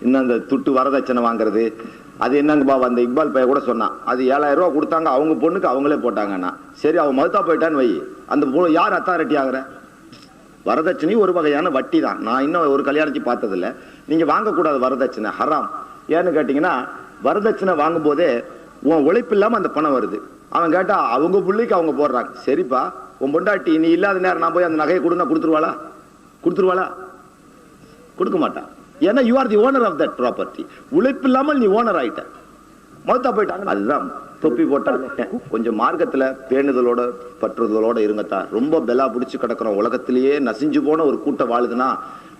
இன்னும் அந்த துட்டு வரதட்சணை வாங்குறது. அது என்னங்கப்பா அந்த இக்பால் பைய கூட சொன்னான். அது ஏழாயிரம் ரூபா கொடுத்தாங்க அவங்க பொண்ணுக்கு அவங்களே போட்டாங்கன்னா. சரி அவன் மதுத்தா போயிட்டான்னு வை. அந்த பொண்ணு யார் அத்தாரிட்டி ஆகுற? வரதட்சணை ஒரு வகையான வட்டி தான். நான் இன்னும் ஒரு கல்யாணத்தை பார்த்ததில்ல. நீங்கள் வாங்கக்கூடாது வரதட்சணை. ஹராம். ஏன்னு கேட்டிங்கன்னா வரதட்சணை வாங்கும்போதே உன் உழைப்பு இல்லாமல் அந்த பணம் வருது. அவன் கேட்டால் அவங்க பிள்ளைக்கு அவங்க போடுறாங்க. சரிப்பா உன் பொண்டாட்டி நீ இல்லாத நேரம் நான் போய் அந்த நகையை கொடுனா கொடுத்துருவாளா? கொடுத்துருவாளா? கொடுக்க மாட்டான். ஏன்னா you are the owner of that property உழைப்பு இல்லாமல் நீ ஓனர் ஆயிட்ட. மொத்தா போயிட்டாங்க. அதுதான் தொப்பி போட்டால் கொஞ்சம் மார்க்கத்துல பேணுதலோட பற்றுதலோட இருங்கத்தா. ரொம்ப பெலா பிடிச்சு கிடக்குறோம். உலகத்திலேயே நசிஞ்சு போன ஒரு கூட்டம் வாழுதுன்னா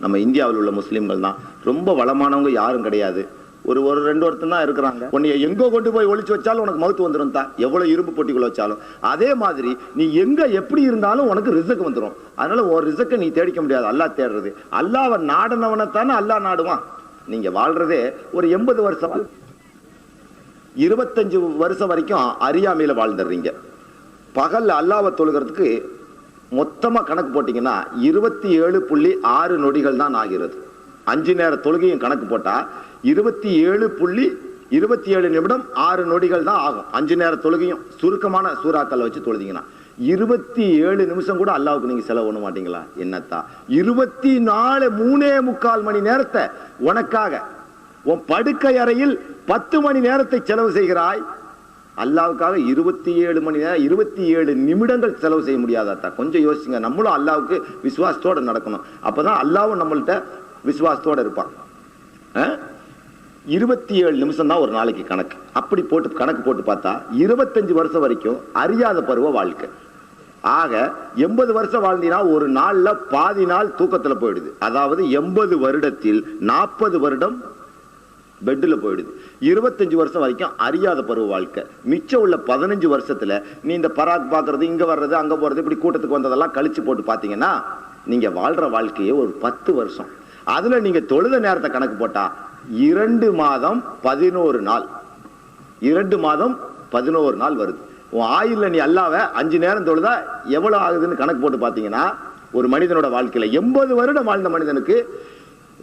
நம்ம இந்தியாவில் உள்ள முஸ்லீம்கள் தான் ரொம்ப வளமானவங்க யாரும் கிடையாது. ஒரு ஒரு ரெண்டு ஒருத்தன் தான் இருக்கிறாங்க. உன்னை எங்கோ கொண்டு போய் ஒழிச்சு வச்சாலும் உனக்கு மவுத்து வந்துடும் தான். எவ்வளவு இரும்பு பொட்டிக்குள்ள வச்சாலும். அதே மாதிரி நீ எங்க எப்படி இருந்தாலும் உனக்கு ரிசக் வந்துடும் அதனால ஒரு ரிசக்கை நீ தேடிக்க முடியாது. அல்லாஹ் தேடுறது. அல்லாவை நாடினவனை தானே அல்லாஹ் நாடுவான். நீங்க வாழ்றதே ஒரு எண்பது வருஷம் இருபத்தஞ்சு வருஷம் வரைக்கும் அறியாமையில வாழ்ந்துடுறீங்க. பகல் அல்லாவை தொழுகிறதுக்கு மொத்தமா கணக்கு போட்டீங்கன்னா இருபத்தி ஏழு புள்ளி ஆறு நொடிகள் தான் ஆகிறது. அஞ்சு நேர தொழுகையும் கணக்கு போட்டா இருபத்தி ஏழு புள்ளி இருபத்தி ஏழு நிமிடம் ஆறு நொடிகள் தான் ஆகும். அஞ்சு நேர தொழுகையும் சுருக்கமான சூறாக்களை வச்சு தொழுதிங்கன்னா இருபத்தி ஏழு நிமிஷம் கூட அல்லாவுக்கு நீங்க செலவு பண்ண மாட்டீங்களா? என்னத்தா? இருபத்தி நாலு மூணே முக்கால் மணி நேரத்தை உனக்காக உன் படுக்கை அறையில் பத்து மணி நேரத்தை செலவு செய்கிறாய். அல்லாவுக்காக இருபத்தி ஏழு மணி நேரம் இருபத்தி ஏழு நிமிடங்கள் செலவு செய்ய முடியாதாத்தா? கொஞ்சம் யோசிச்சுங்க நம்மளும் அல்லாவுக்கு விசுவாசத்தோட நடக்கணும். அப்பதான் அல்லாவும் நம்மள்ட்ட விசுவாசத்தோட இருப்பான். இருபத்தி ஏழு நிமிஷம் தான் ஒரு நாளைக்கு கணக்கு. அப்படி போட்டு கணக்கு போட்டு பார்த்தா இருபத்தஞ்சு வருஷம் வரைக்கும் அறியாத பருவ வாழ்க்கை. ஆக எண்பது வருஷம் வாழ்ந்தினா ஒரு நாள்ல பாதி நாள் தூக்கத்துல போயிடுது. அதாவது எண்பது வருடத்தில் நாற்பது வருடம் பெட்டில் போயிடுது. இருபத்தஞ்சு வருஷம் வரைக்கும் அறியாத பருவ வாழ்க்கை. மிச்சம் உள்ள பதினஞ்சு வருஷத்துல நீ இந்த பராக் பாக்குறது இங்க வர்றது அங்க போறது இப்படி கூட்டத்துக்கு வந்ததெல்லாம் கழிச்சு போட்டு பார்த்தீங்கன்னா நீங்க வாழ்ற வாழ்க்கையே ஒரு பத்து வருஷம். அதுல நீங்க தொழுத நேரத்தை கணக்கு போட்டா இரண்டு மாதம் பதினோரு நாள். இரண்டு மாதம் பதினோரு நாள் வருது. உன் ஆயுள்ல நீ அல்லாவ அஞ்சு நேரம் தொழுதா எவ்வளவு ஆகுதுன்னு கணக்கு போட்டு பாத்தீங்கன்னா ஒரு மனிதனோட வாழ்க்கையில எண்பது வருடம் வாழ்ந்த மனிதனுக்கு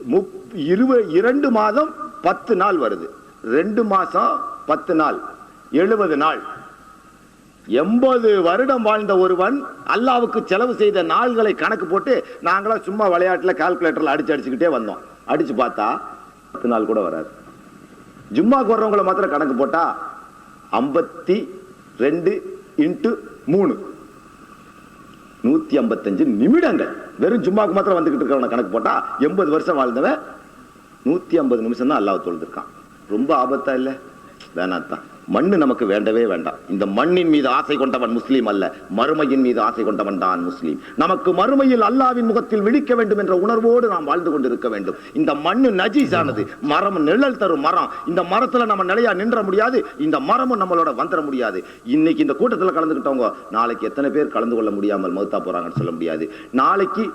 முப் இருபது இரண்டு மாதம் பத்து நாள் வருது. ரெண்டு மாசம் பத்து நாள். எழுபது நாள். எண்பது வருடம் வாழ்ந்த ஒருவன் அல்லாவுக்கு செலவு செய்த நாள்களை கணக்கு போட்டு நாங்களாம் சும்மா விளையாட்டுல கால்குலேட்டர்ல அடிச்சு அடிச்சுக்கிட்டே வந்தோம். அடிச்சு பார்த்தா பத்து நாள் கூட வராது. ஜும்மாக்கு வர்றவங்கள மாத்திரம் கணக்கு போட்டா ஐம்பத்தி ரெண்டு இன்ட்டு மூணு. நூத்தி ஐம்பத்தஞ்சு நிமிடங்கள். வெறும் ஜும்மாக்கு மாத்திரம் வந்துகிட்டு இருக்கிறவன கணக்கு போட்டா எண்பது வருஷம் வாழ்ந்தவன் நூத்தி ஐம்பது நிமிஷம் தான் அல்லாஹ் தொழுதுருக்கான். ரொம்ப ஆபத்தா இல்லை? வேணாத்தான் மண்ணு நமக்கு வேண்டவே வேண்டாம். இந்த மண்ணின் மீது ஆசை கொண்டவன் முஸ்லீம் அல்ல மறுமையின் மீது ஆசை கொண்டவன் தான் முஸ்லீம். நமக்கு மறுமையில் அல்லாவின் முகத்தில் விழிக்க வேண்டும் என்ற உணர்வோடு நாம் வாழ்ந்து கொண்டிருக்க வேண்டும். இந்த மண்ணு நஜீஸானது மரம் நிழல் தரும் மரம். இந்த மரத்துல நம்ம நிலையா நின்ற முடியாது இந்த மரமும் நம்மளோட வந்துட முடியாது. இன்னைக்கு இந்த கூட்டத்தில் கலந்துக்கிட்டவங்க நாளைக்கு எத்தனை பேர் கலந்து கொள்ள முடியாமல் மறுத்தா போறாங்கன்னு சொல்ல முடியாது. நாளைக்கு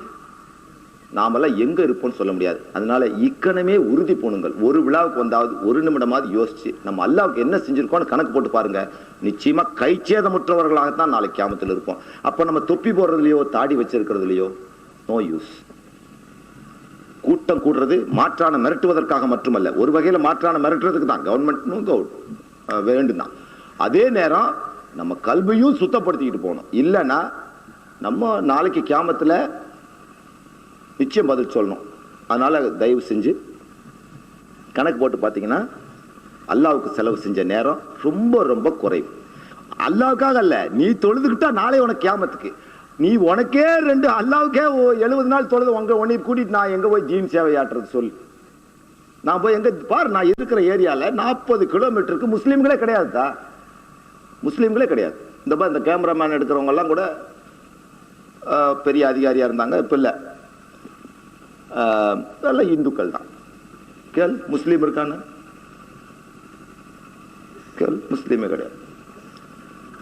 நாமெல்லாம் எங்க இருப்போம்னு சொல்ல முடியாது. அதனால இக்கணமே உறுதி போணுங்கள். ஒரு விழாவுக்கு வந்தாவது ஒரு நிமிடமாவது யோசிச்சு நம்ம அல்லாவுக்கு என்ன செஞ்சுருக்கோம்னு கணக்கு போட்டு பாருங்க. நிச்சயமா கைச்சேதமுற்றவர்களாகத்தான் நாளைக்கு கியாமத்தில் இருப்போம். அப்ப நம்ம தொப்பி போடுறதுலயோ தாடி வச்சிருக்கிறதுலயோ நோ யூஸ் கூட்டம் கூடுறது மாற்றான மிரட்டுவதற்காக மட்டுமல்ல ஒரு வகையில மாற்றான மிரட்டுறதுக்கு தான். கவர்மெண்ட்னும் வேண்டும் தான் அதே நேரம் நம்ம கல்வியும் சுத்தப்படுத்திக்கிட்டு போகணும். இல்லைன்னா நம்ம நாளைக்கு கேமத்தில் நிச்சயம் பதில் சொல்லணும். அதனால் தயவு செஞ்சு கணக்கு போட்டு பார்த்தீங்கன்னா அல்லாவுக்கு செலவு செஞ்ச நேரம் ரொம்ப ரொம்ப குறைவு. அல்லாவுக்காக அல்ல நீ தொழுதுகிட்டா நாளை உனக்கு கேமத்துக்கு நீ உனக்கே ரெண்டு அல்லாவுக்கே எழுபது நாள் தொழுது உங்க உன்னை கூட்டிட்டு நான் எங்கே போய் ஜீன் சேவையாட்டுறது சொல்லு. நான் போய் எங்கே பார் நான் இருக்கிற ஏரியாவில் நாற்பது கிலோமீட்டருக்கு முஸ்லீம்களே கிடையாதுதா முஸ்லீம்களே கிடையாது. இந்த மாதிரி இந்த கேமராமேன் எடுக்கிறவங்கெல்லாம் கூட பெரிய அதிகாரியாக இருந்தாங்க இப்போ இல்லை. நல்ல இந்துக்கள் தான். கேள் முஸ்லீம் இருக்கான்னு? கேள் முஸ்லீமே கிடையாது.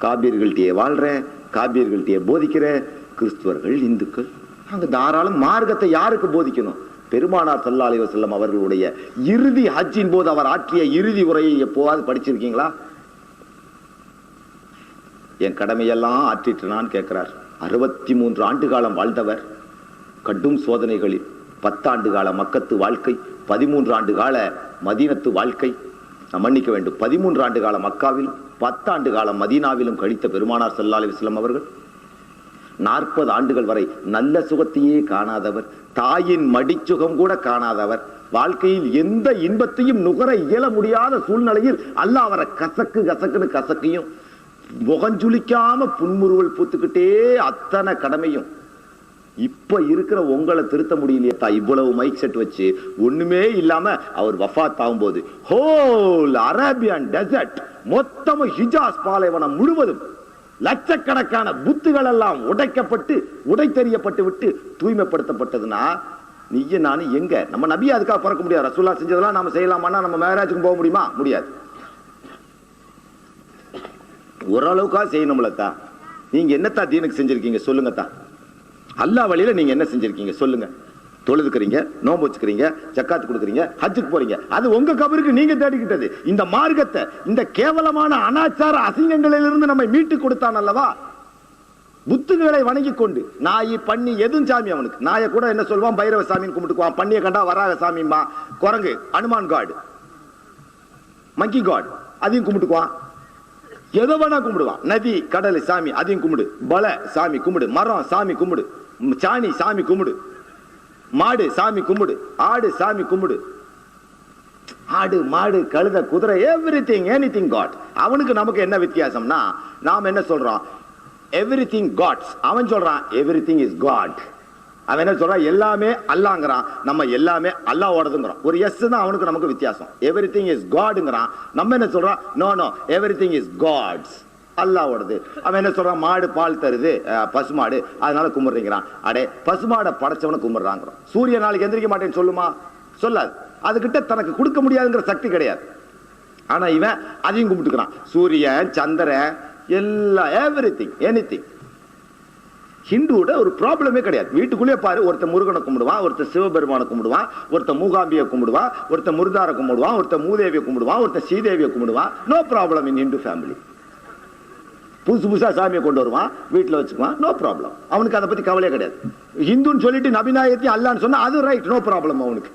காபியர்கள்ட்டே வாழ்றேன் காபியர்கள்ட்டே போதிக்கிறேன் கிறிஸ்துவர்கள் இந்துக்கள். அங்க தாராளம் மார்க்கத்தை யாருக்கு போதிக்கணும்? பெருமானார் சல்லா செல்லம் அவர்களுடைய இறுதி ஹஜ்ஜின் போது அவர் ஆற்றிய இறுதி உரையை எப்போவாது படிச்சிருக்கீங்களா? என் கடமையெல்லாம் ஆற்றிட்டு நான் கேட்கிறார். அறுபத்தி மூன்று ஆண்டு காலம் வாழ்ந்தவர். கடும் சோதனைகளில் பத்தாண்டு கால மக்கத்து வாழ்க்கை பதிமூன்று ஆண்டு கால மதீனத்து வாழ்க்கை. மன்னிக்க வேண்டும். பதிமூன்று ஆண்டு கால மக்காவிலும் பத்தாண்டு கால மதீனாவிலும் கழித்த பெருமானார் சல்லா அலிஸ்லாம் அவர்கள் நாற்பது ஆண்டுகள் வரை நல்ல சுகத்தையே காணாதவர் தாயின் மடிச்சுகம் கூட காணாதவர் வாழ்க்கையில் எந்த இன்பத்தையும் நுகர இயல முடியாத சூழ்நிலையில் அல்ல அவரை கசக்கு கசக்குன்னு கசக்கையும் முகஞ்சுலிக்காம புன்முறுவல் பூத்துக்கிட்டே அத்தனை கடமையும் இப்ப இருக்கிற உங்களை திருத்த முடியலையே தா இவ்வளவு மைக் செட் வச்சு. ஒண்ணுமே இல்லாம அவர் வஃபாத் ஆகும்போது ஹோல் அரேபியன் டெசர்ட் மொத்தமும் ஹிஜாஸ் பாலைவனம் முழுவதும் லட்சக்கணக்கான புத்துகள் எல்லாம் உடைக்கப்பட்டு உடைத்தெறியப்பட்டு விட்டு தூய்மைப்படுத்தப்பட்டதுன்னா நீய நானும் எங்க? நம்ம நபியா அதுக்காக பிறக்க முடியாது. ரசூல்லா செஞ்சதெல்லாம் நம்ம செய்யலாமான்னா நம்ம மேராஜுக்கு போக முடியுமா? முடியாது. ஓரளவுக்கா செய்யணும்லத்தா. நீங்க என்னத்தா தீனுக்கு செஞ்சிருக்கீங்க? சொல்லுங்கத்தா. அல்லா வழியில நீங்க என்ன செஞ்சிருக்கீங்க? சொல்லுங்க. தொழுதுக்கிறீங்க நோம்பு வச்சுக்கிறீங்க ஜக்காத்து கொடுக்குறீங்க ஹஜ்ஜுக்கு போறீங்க. அது உங்க கபருக்கு நீங்க தேடிக்கிட்டது. இந்த மார்க்கத்தை இந்த கேவலமான அனாச்சார அசிங்கங்களிலிருந்து நம்மை மீட்டு கொடுத்தான் அல்லவா? புத்துகளை வணங்கி கொண்டு நாய் பண்ணி எதுவும் சாமி அவனுக்கு. நாயை கூட என்ன சொல்லுவான் பைரவ சாமின்னு கும்பிட்டுக்குவான். பண்ணியை கண்டா வராக சாமிமா குரங்கு அனுமான் காடு. மங்கி காட் அதையும் கும்பிட்டுக்குவான். எதை வேணா கும்பிடுவான் நதி கடல் சாமி அதையும் கும்பிடு. பல சாமி கும்பிடு. மரம் சாமி கும்பிடு. சாணி சாமி கும்பிடு. மாடு சாமி கும்பிடு. ஆடு சாமி கும்பிடு. ஆடு மாடு கழுத குதிரை everything anything God அவனுக்கு நமக்கு என்ன வித்தியாசம்னா நாம் என்ன சொல்றோம்? எவ்ரி திங் காட்ஸ் அவன் சொல்றான் எவ்ரி திங் இஸ் காட் அவன் என்ன சொல்றான்? எல்லாமே அல்லாங்கிறான். நம்ம எல்லாமே அல்லாவோடதுங்கிறோம். ஒரு எஸ் தான் அவனுக்கு நமக்கு வித்தியாசம். எவ்ரி திங் இஸ் காடுங்கிறான் நம்ம என்ன சொல்றோம்? No no everything is God's அல்லாவோடது. அவன் என்ன சொல்றான்? மாடு பால் தருது. பசுமாடு. அதனால கும்பிடுறீங்கிறான். அடே பசுமாடை படைச்சவனை கும்பிடுறாங்கிறோம். சூரிய நாளைக்கு எந்திரிக்க மாட்டேன்னு சொல்லுமா? சொல்லாது. அதுகிட்ட தனக்கு கொடுக்க முடியாதுங்கிற சக்தி கிடையாது. ஆனா இவன் அதையும் கும்பிட்டுக்கிறான். சூரியன் சந்திரன் எல்லா எவ்ரி திங் எனி திங் ஹிந்துவோட ஒரு ப்ராப்ளமே கிடையாது. வீட்டுக்குள்ளேயே பாரு ஒருத்தன் முருகனை கும்பிடுவான் ஒருத்த சிவபெருமானை கும்பிடுவான் ஒருத்தன் மூகாம்பியை கும்பிடுவான் ஒருத்தன் முருதாரை கும்பிடுவான் ஒருத்தன் மூதேவியை கும்பிடுவான் ஒருத்தன் சீதேவியை கும்பிடுவான் no problem in Hindu family புதுசு புதுசாக சாமியை கொண்டு வருவான் வீட்டில் வச்சுக்குவான் நோ ப்ராப்ளம் அவனுக்கு அதை பற்றி கவலையே கிடையாது. ஹிந்துன்னு சொல்லிட்டு நபிநாயகத்தி அல்லான்னு சொன்னால் அது ரைட் நோ ப்ராப்ளம் அவனுக்கு.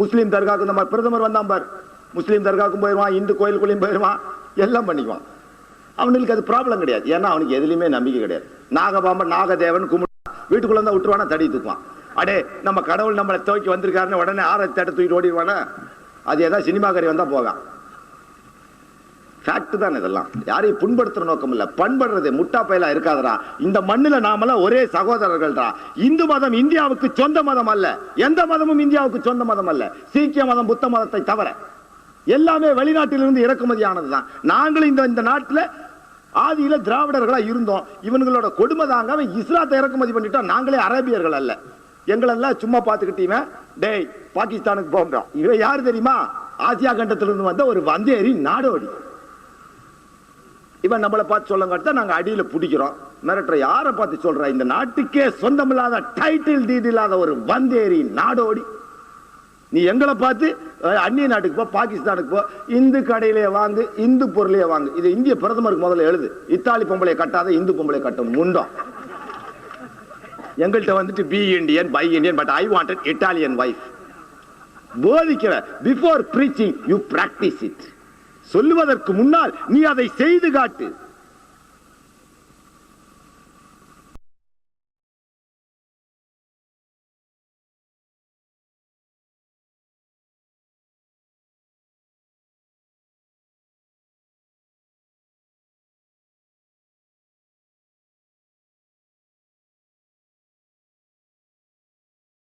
முஸ்லீம் தர்காவுக்கு நம்ம பிரதமர் வந்தான் பார். முஸ்லீம் தர்காவுக்கும் போயிடுவான் இந்து கோயிலுக்குள்ளேயும் போயிடுவான் எல்லாம் பண்ணிக்குவான். அவனுக்கு அது ப்ராப்ளம் கிடையாது. ஏன்னா அவனுக்கு எதுலையுமே நம்பிக்கை கிடையாது. நாகபாம்பன் நாகதேவன் கும்பிடு வீட்டுக்குள்ள இருந்தா விட்டுருவானா? தடி தூக்குவான். அடே நம்ம கடவுள் நம்மளை துவக்கி வந்திருக்காருன்னு உடனே ஆரத்தி தட்ட தூக்கிட்டு ஓடிடுவானா? அது ஏதாவது சினிமாக்காரி வந்தா போகான். ஃபேக்ட் தான் இதெல்லாம். யாரையும் புண்படுத்துற நோக்கம் இல்ல. பண்படுறது முட்டா பயிலா இருக்காதடா. இந்த மண்ணுல நாமெல்லாம் ஒரே சகோதரர்கள்டா. இந்து மதம் இந்தியாவுக்கு சொந்த மதம் அல்ல. எந்த மதமும் இந்தியாவுக்கு சொந்த மதம் அல்ல. சீக்கிய மதம் புத்த மதத்தை தவிர. எல்லாமே வெளிநாட்டிலிருந்து இறக்குமதியானது தான் நாங்களும் இந்த இந்த நாட்டில் ஆதியில திராவிடர்களா இருந்தோம். இவங்களோட கொடுமை தாங்க அவன் இஸ்லாத்தை இறக்குமதி பண்ணிட்டோம் நாங்களே அரேபியர்கள் அல்ல. எங்களெல்லாம் சும்மா பார்த்துக்கிட்டீங்க. டேய் பாகிஸ்தானுக்கு போகிறோம் இவன் யார் தெரியுமா? ஆசியா கண்டத்திலிருந்து வந்த ஒரு வந்தேரி நாடோடி. இவன் நம்மளை பார்த்து சொல்லங்காட்டி தான் நாங்கள் அடியில் பிடிக்கிறோம். மிரட்டுற யாரை பார்த்து சொல்கிறா இந்த நாட்டுக்கே சொந்தமில்லாத டைட்டில் டீட் இல்லாத ஒரு வந்தேரி நாடோடி. நீ எங்களை பார்த்து அந்நிய நாட்டுக்கு போ பாகிஸ்தானுக்கு போ இந்து கடையிலே வாங்கு இந்து பொருளையே வாங்கு. இது இந்திய பிரதமருக்கு முதல்ல எழுது. இத்தாலி பொம்பளை கட்டாத இந்து பொம்பளை கட்டணும் முண்டம் எங்கள்கிட்ட வந்துட்டு be Indian buy Indian but I wanted Italian wife போதிக்கிற before preaching you practice it சொல்லுவதற்கு முன்னால் நீ அதை செய்து காட்டு.